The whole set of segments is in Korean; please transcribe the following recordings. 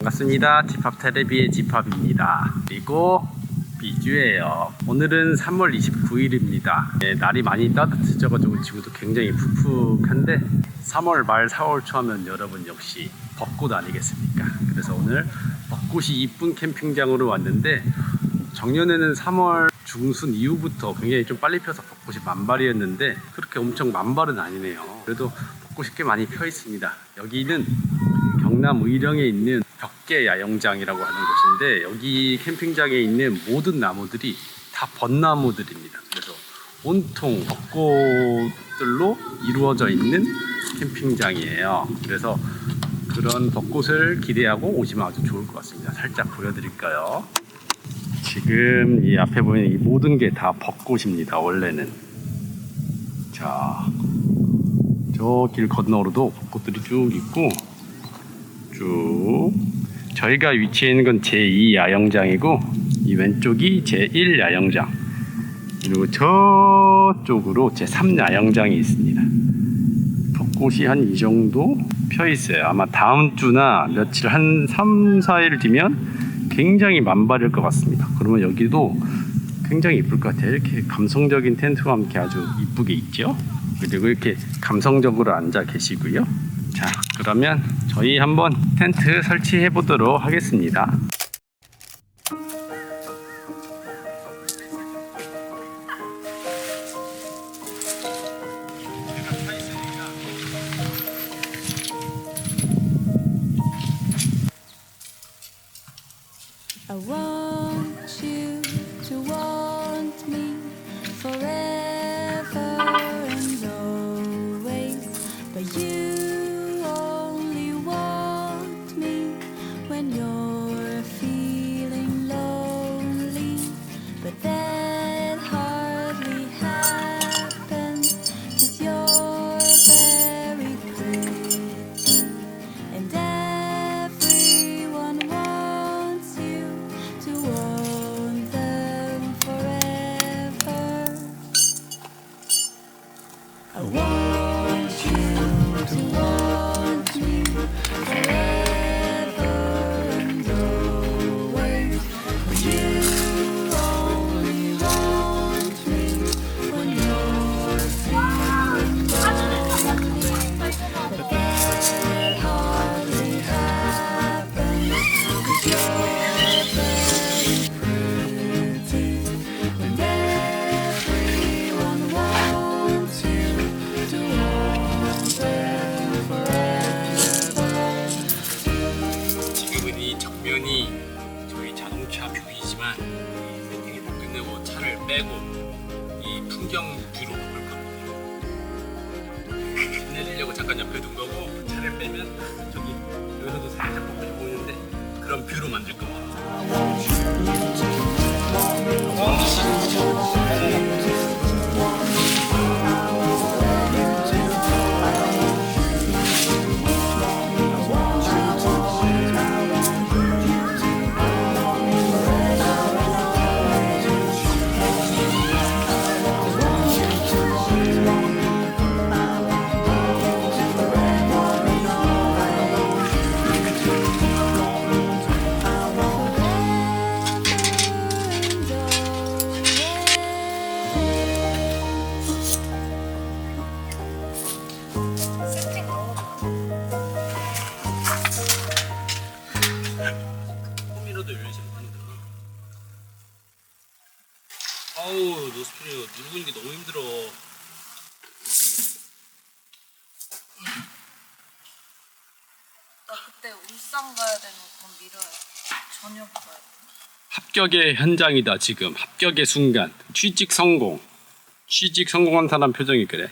반갑습니다. 집합 테레비의 집합입니다. 그리고 비주예요. 오늘은 3월 29일입니다. 네, 날이 많이 따뜻해져가지고 지금도 굉장히 푹푹한데 3월 말 4월 초 하면 여러분 역시 벚꽃 아니겠습니까? 그래서 오늘 벚꽃이 이쁜 캠핑장으로 왔는데 작년에는 3월 중순 이후부터 굉장히 좀 빨리 펴서 벚꽃이 만발이었는데 그렇게 엄청 만발은 아니네요. 그래도 벚꽃이 꽤 많이 펴 있습니다. 여기는 경남 의령에 있는 벽계 야영장이라고 하는 곳인데 여기 캠핑장에 있는 모든 나무들이 다 벚나무들입니다. 그래서 온통 벚꽃들로 이루어져 있는 캠핑장이에요. 그래서 그런 벚꽃을 기대하고 오시면 아주 좋을 것 같습니다. 살짝 보여드릴까요? 지금 이 앞에 보이는 이 모든 게 다 벚꽃입니다. 원래는 자, 저 길 건너로도 벚꽃들이 쭉 있고 쭉 저희가 위치해 있는 건 제2 야영장이고 이 왼쪽이 제1 야영장 그리고 저쪽으로 제3 야영장이 있습니다. 벚꽃이 한 이 정도 펴 있어요. 아마 다음 주나 며칠 한 3, 4일 뒤면 굉장히 만발일 것 같습니다. 그러면 여기도 굉장히 이쁠 것 같아요. 이렇게 감성적인 텐트와 함께 아주 이쁘게 있죠. 그리고 이렇게 감성적으로 앉아 계시고요. 자, 그러면 저희 한번 텐트 설치해 보도록 하겠습니다. You to want me forever 이 풍경 볼 겁니다. 내리려고 잠깐 옆에 둔 거고 차를 빼면 저기 여기서도 살짝 벚꽃이 보이는데 그런 뷰로 만들 겁니다. 합격의 현장이다 지금. 합격의 순간. 취직 성공. 취직 성공한 사람 표정이 그래?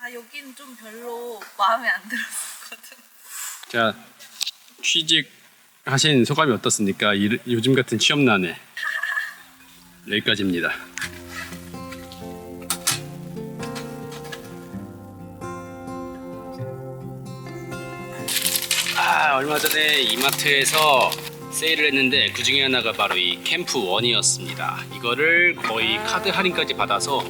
아 여기는 좀 별로 마음에 안 들었었거든. 자 취직 하신 소감이 어떻습니까? 이- 요즘 같은 취업난에? 여기까지입니다. 아 얼마 전에 이마트에서 세일을 했는데 그 중에 하나가 바로 이 캠프 원이었습니다. 이거를 거의 카드 할인까지 받아서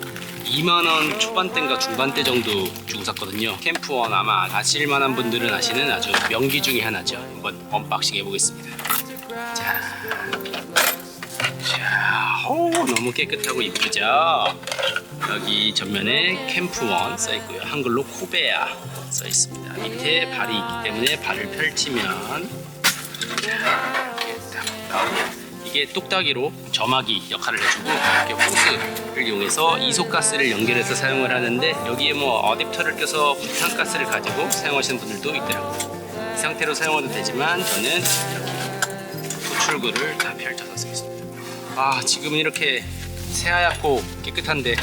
2만원 초반대인가 중반대 정도 주고 샀거든요. 캠프 원 아마 아실만한 분들은 아시는 아주 명기 중에 하나죠. 한번 언박싱 해보겠습니다. 자, 자 오, 너무 깨끗하고 이쁘죠? 여기 전면에 캠프원 써있고요. 한글로 코베아 써있습니다. 밑에 발이 있기 때문에 발을 펼치면 이게 뚝딱이로 점막이 역할을 해주고 이렇게 호스를 이용해서 이소가스를 연결해서 사용을 하는데 여기에 뭐 어댑터를 껴서 부탄가스를 가지고 사용하시는 분들도 있더라고요. 이 상태로 사용해도 되지만 저는 이렇게 호출구를 다 펼쳐서 쓰겠습니다. 아 지금은 이렇게 새하얗고 깨끗한데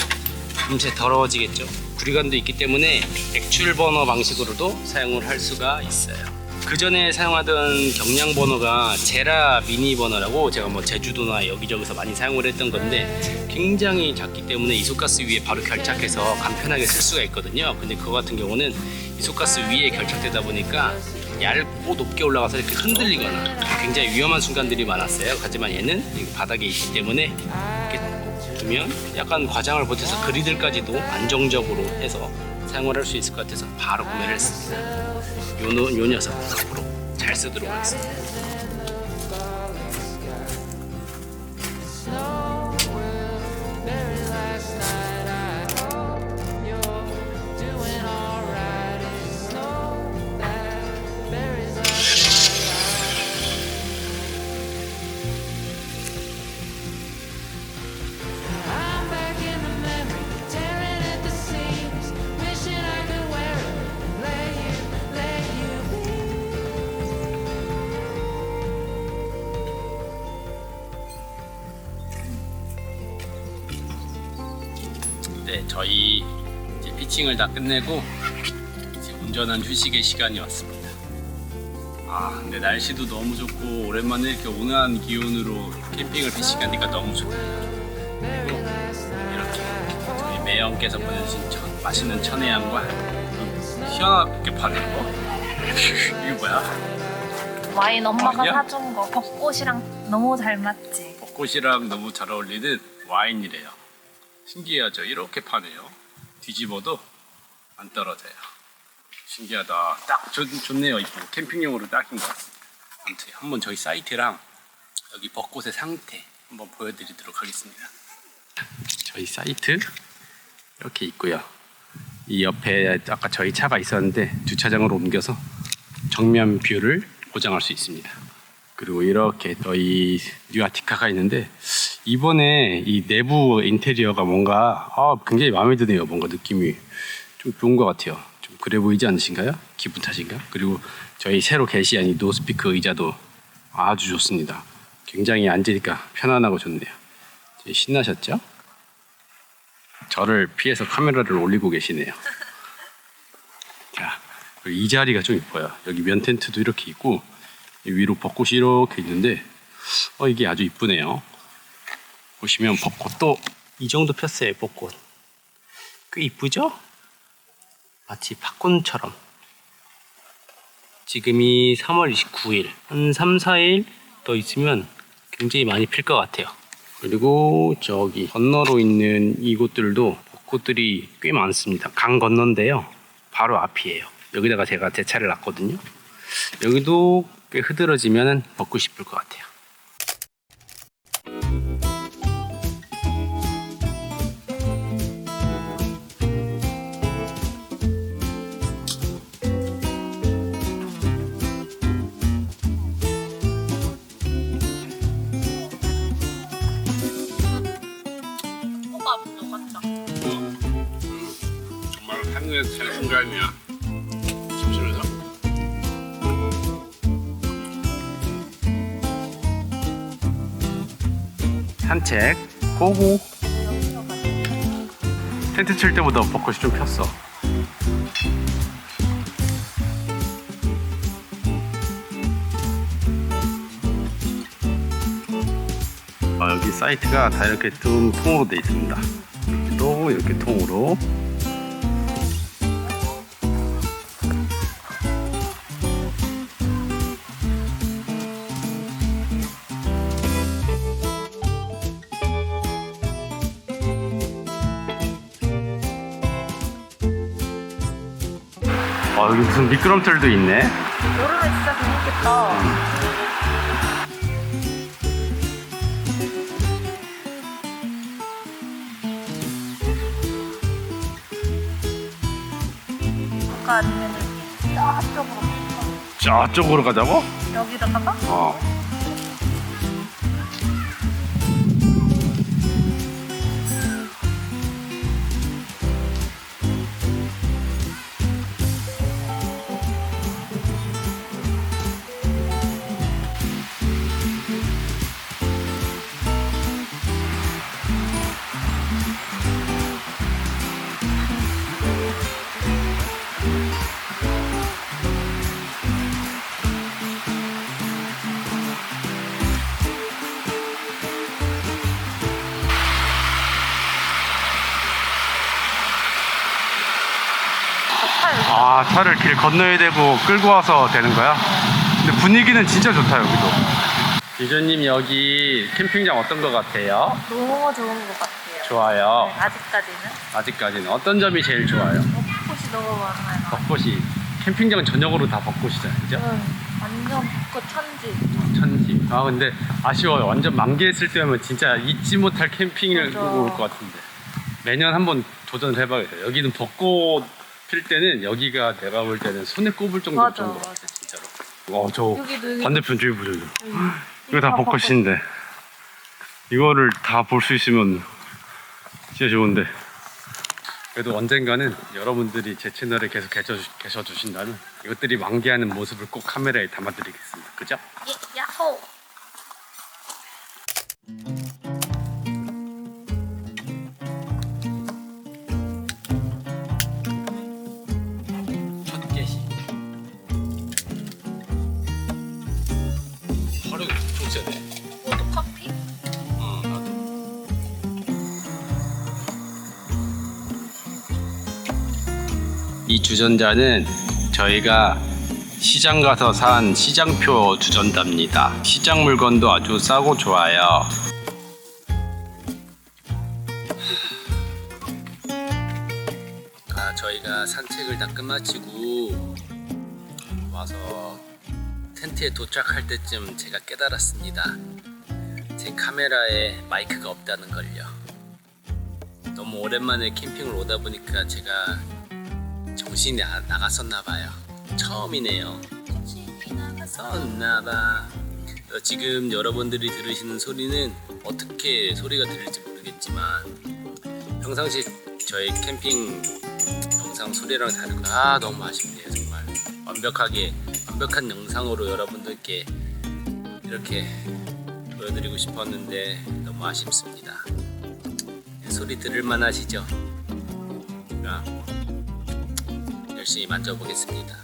금세 더러워지겠죠? 구리관도 있기 때문에 액출 버너 방식으로도 사용을 할 수가 있어요 그 전에 사용하던 경량 버너가 제라 미니 버너라고 제가 뭐 제주도나 여기저기서 많이 사용을 했던 건데 굉장히 작기 때문에 이소가스 위에 바로 결착해서 간편하게 쓸 수가 있거든요. 근데 그거 같은 경우는 이소가스 위에 결착되다 보니까 얇고 높게 올라가서 이렇게 흔들리거나 굉장히 위험한 순간들이 많았어요. 하지만 얘는 이 바닥에 있기 때문에 이렇게 두면 약간 과장을 보태서 그리들까지도 안정적으로 해서 사용을 할수 있을 것 같아서 바로 구매를 했습니다. 요, 노- 요 녀석 앞으로 잘 쓰도록 하겠습니다. 피칭을 다 끝내고 이제 운전한 휴식의 시간이 왔습니다. 아, 근데 날씨도 너무 좋고 오랜만에 이렇게 온화한 기온으로 캠핑을 피칭하니까 너무 좋네요. 그리고 이렇게 저희 매형께서 보내주신 천- 맛있는 천혜향과 음, 시원하게 파는 거. 이게 뭐야? 와인 엄마가 와인이야? 사준 거 벚꽃이랑 너무 잘 맞지? 벚꽃이랑 너무 잘 어울리는 와인이래요. 신기하죠? 이렇게 파네요. 뒤집어도 안 떨어져요. 신기하다. 딱 좋, 좋네요. 캠핑용으로 딱인 것 같습니다. 아무튼 한번 저희 사이트랑 여기 벚꽃의 상태 한번 보여드리도록 하겠습니다. 저희 사이트 이렇게 있고요. 이 옆에 아까 저희 차가 있었는데 주차장으로 옮겨서 정면 뷰를 보장할 수 있습니다. 그리고 이렇게 저희 뉴아티카가 있는데 이번에 이 내부 인테리어가 뭔가 아, 굉장히 마음에 드네요. 뭔가 느낌이 좀 좋은 것 같아요. 좀 그래 보이지 않으신가요? 기분 탓인가? 그리고 저희 새로 게시한 이 노스피크 의자도 아주 좋습니다. 굉장히 앉으니까 편안하고 좋네요. 신나셨죠? 저를 피해서 카메라를 올리고 계시네요. 자, 이 자리가 좀 이뻐요. 여기 면 텐트도 이렇게 있고 이 위로 벚꽃이 이렇게 있는데 어 이게 아주 이쁘네요. 보시면 벚꽃도 이 정도 폈어요. 벚꽃 꽤 이쁘죠? 마치 팝콘처럼 지금이 3월 29일 한 3, 4일 더 있으면 굉장히 많이 필 것 같아요. 그리고 저기 건너로 있는 이곳들도 벚꽃들이 꽤 많습니다. 강 건너인데요. 바로 앞이에요. 여기다가 제가 제 차를 놨거든요. 여기도 꽤 흐드러지면 벚꽃이 필 것 같아요. 정말 한국에서 잘 순간이야. 심심해서. 산책 고고. 텐트 칠 때보다 벚꽃이 좀 폈어. 아, 여기 사이트가 다 이렇게 tum 통으로 돼 있습니다. 또 이렇게 통으로 여기 무슨 미끄럼틀도 있네. 여름에 진짜 재밌겠다. 아까 아니면 저쪽으로? 저쪽으로 가자고? 여기다 갈까? 어. 아 차를 길 건너야 되고 끌고 와서 되는 거야? 근데 분위기는 진짜 좋다 여기도. 유조님 여기 캠핑장 어떤 것 같아요? 너무 좋은 것 같아요. 좋아요. 네, 아직까지는. 아직까지는 어떤 점이 제일 좋아요? 벚꽃이 너무 많아요. 벚꽃이 캠핑장 전역으로 다 벚꽃이잖아요, 그죠? 응, 완전 벚꽃 천지. 천지. 아 근데 아쉬워요. 완전 만개했을 때면 진짜 잊지 못할 캠핑을 맞아. 올 것 같은데. 매년 한번 도전을 해봐야겠어요. 여기는 벚꽃 필 때는 여기가 내가 볼 때는 손에 꼽을 정도 맞아, 것 같아, 맞아. 진짜로. 어, 저 여기도 여기 반대편 저기 보죠. 이거. 이거 다 벚꽃. 벚꽃인데 이거를 다 볼 수 있으면 진짜 좋은데 그래도 언젠가는 여러분들이 제 채널에 계속 계셔 주신다면 이것들이 만개하는 모습을 꼭 카메라에 담아드리겠습니다. 그죠? 예, 야호. 이 주전자는 저희가 시장 가서 산 시장표 주전자입니다. 시장 물건도 아주 싸고 좋아요. 아, 저희가 산책을 다 끝마치고 와서 텐트에 도착할 때쯤 제가 깨달았습니다. 제 카메라에 마이크가 없다는 걸요. 너무 오랜만에 캠핑을 오다 보니까 제가 정신이 나, 나갔었나 봐요. 처음이네요. 나갔었나 봐. 어, 지금 여러분들이 들으시는 소리는 어떻게 소리가 들릴지 모르겠지만 평상시 저희 캠핑 영상 소리랑 다르고 아 너무 아쉽네요 정말 완벽하게 완벽한 영상으로 여러분들께 이렇게 보여드리고 싶었는데 너무 아쉽습니다. 소리 들을 만 하시죠? 그럼 열심히 만져보겠습니다.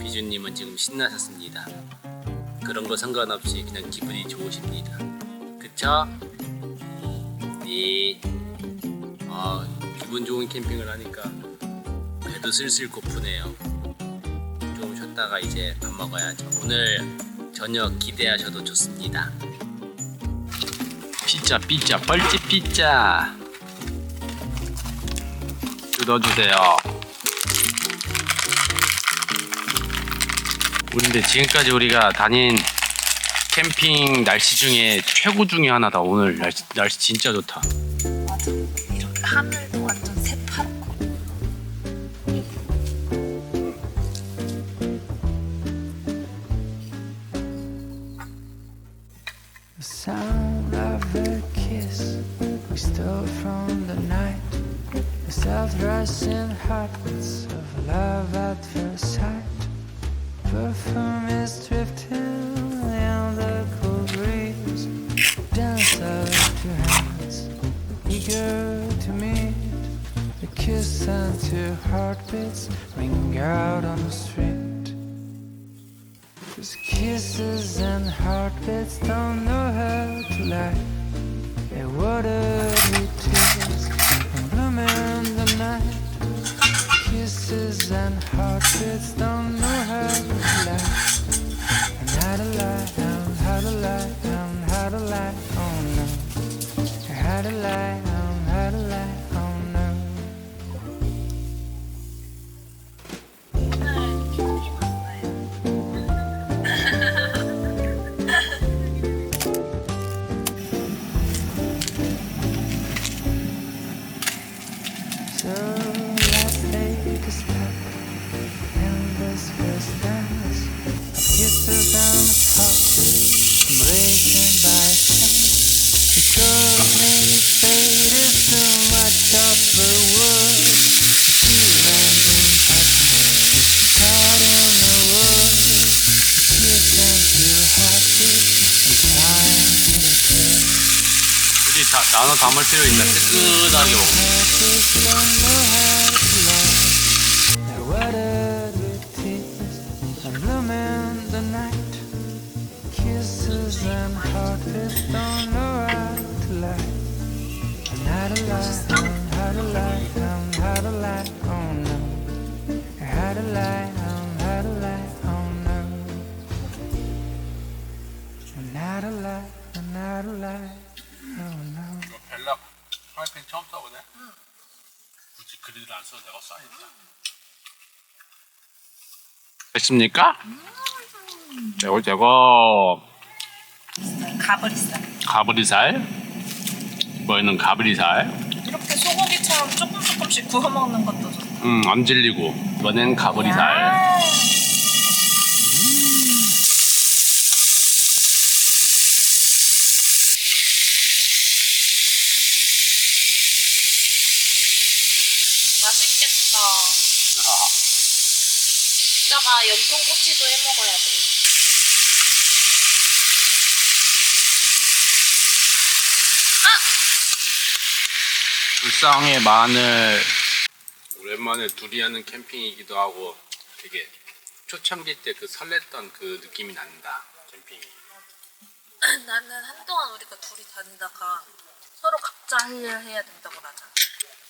비주님은 지금 신나셨습니다. 그런 거 상관없이 그냥 기분이 좋으십니다. 그쵸? 네. 아, 기분 좋은 캠핑을 하니까 배도 슬슬 고프네요. 좀 쉬었다가 이제 밥 먹어야죠. 오늘 저녁 기대하셔도 좋습니다. 피자, 피자, 뻘집 피자. 뜯어주세요. 근데 지금까지 우리가 다닌 캠핑 날씨 중에 최고 중에 하나다. 오늘 날씨, 날씨 진짜 좋다. 맞아. 이렇게 하늘도 완전 새파랗고. The sound of her kiss we stole from the night. The self-rushing heartbeats of love at first sight. Perfume is drifting in the cool breeze. Dance of two hands, eager to meet. The kiss and two heartbeats ring out on the street. 나눠 담을 필요 있나? 뜨끈하게 먹고. 됐습니까? 제거 제거 가브리살. 가브리살 뭐는 가브리살 이렇게 소고기처럼 조금 조금씩 구워 먹는 것도 좋다. 음, 안 질리고 이번엔 가브리살 아, 맛있겠다. 이따가 연통 꼬치도 해 먹어야 돼. 불쌍해 마늘 오랜만에 둘이 하는 캠핑이기도 하고 되게 초창기 때 그 설렜던 그 느낌이 난다 캠핑이 나는 한동안 우리가 둘이 다니다가 서로 각자 할 일을 해야 된다고 하자.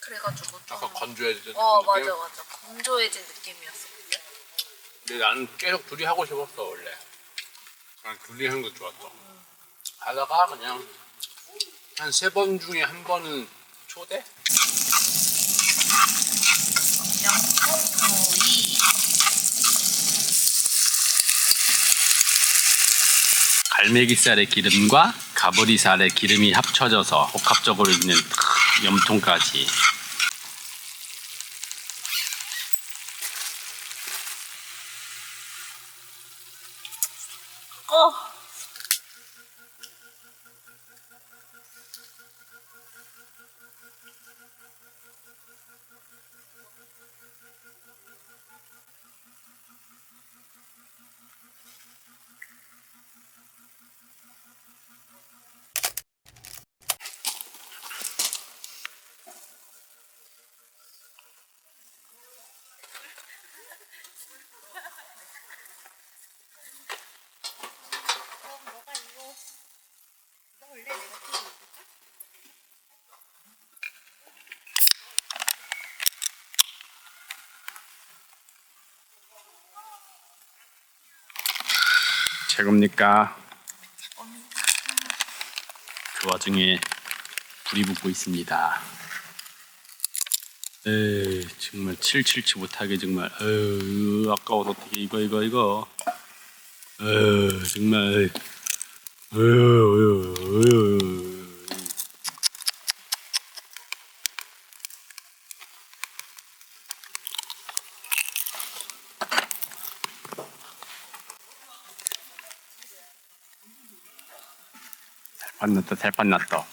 그래가지고 좀 약간 건조해졌던 어 느낌? 맞아 맞아 건조해진 느낌이었었는데 근데 나는 계속 둘이 하고 싶었어 원래. 난 둘이 하는 거 좋았어. 하다가 그냥 한 세 번 중에 한 번은 초대? 갈매기살의 기름과 가브리살의 기름이 합쳐져서 복합적으로 있는 염통까지 최고입니까? 그 와중에 불이 붙고 있습니다. 에이 정말 칠칠치 못하게 정말 에휴 아까워서 어떻게 이거 이거 이거 에휴 정말 에휴 에휴 달 판 났다 달판 났다